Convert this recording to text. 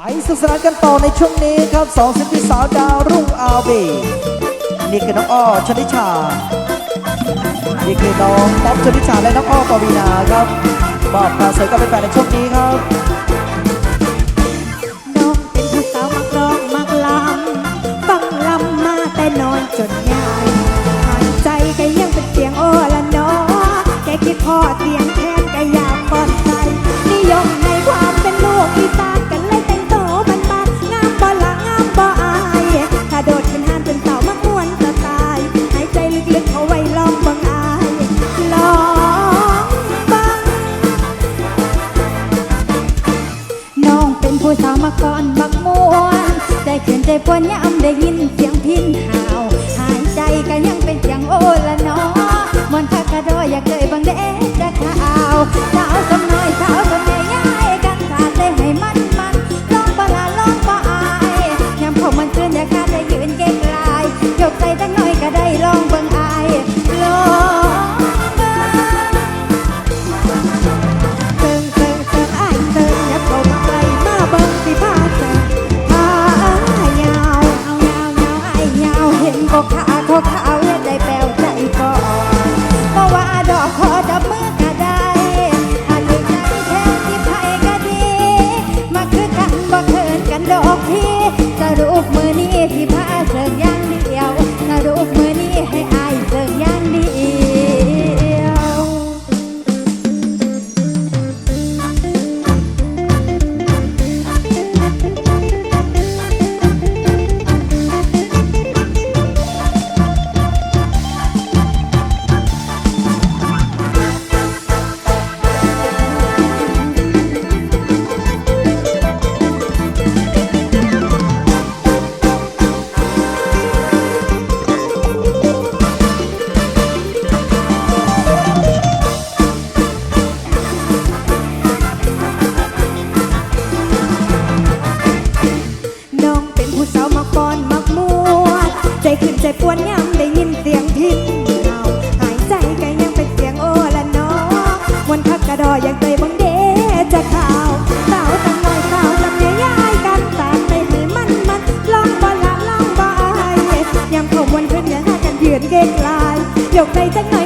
ไปสุขสนานกันต่อในช่วงนี้ครับสองศิลปินสาวดาวรุ่งอาเบนี่คือน้องอ้อชนิชานี่คือน้องป๊อปชนิชาและน้องอ้อปวีนาครับบอกมาเสริมกับแฟนในช่วงนี้ครับน้องเป็นผู้สาวมักร้องมักลำฟังลำมาแต่นอนจนยายหายใจก็ยังเป็นเสียงโอละนอแกคิดพอเสียงแบักม่วนได้ขึ้นได้ปวนย้มได้ยินเสียงพินหาว หายใจก็ยังเป็นเสียงโอละนอมัน องเป็นผู้สาวมากปอนมักมัว ใจขึ้นใจปวนย่ำได้ยินเสียงพินเอาหายใจก็ยังเป็นเสียงโอละนอวันคักกระดออยางเตยบังเดจะข่าวสาวตั้งน้อยสาวจำเนยายกันตากไม่ให้มันมันลองบ่ละลองบ่ายยำเขาวันเพื่อนอย่หากันยืนเกลายยกใจจะ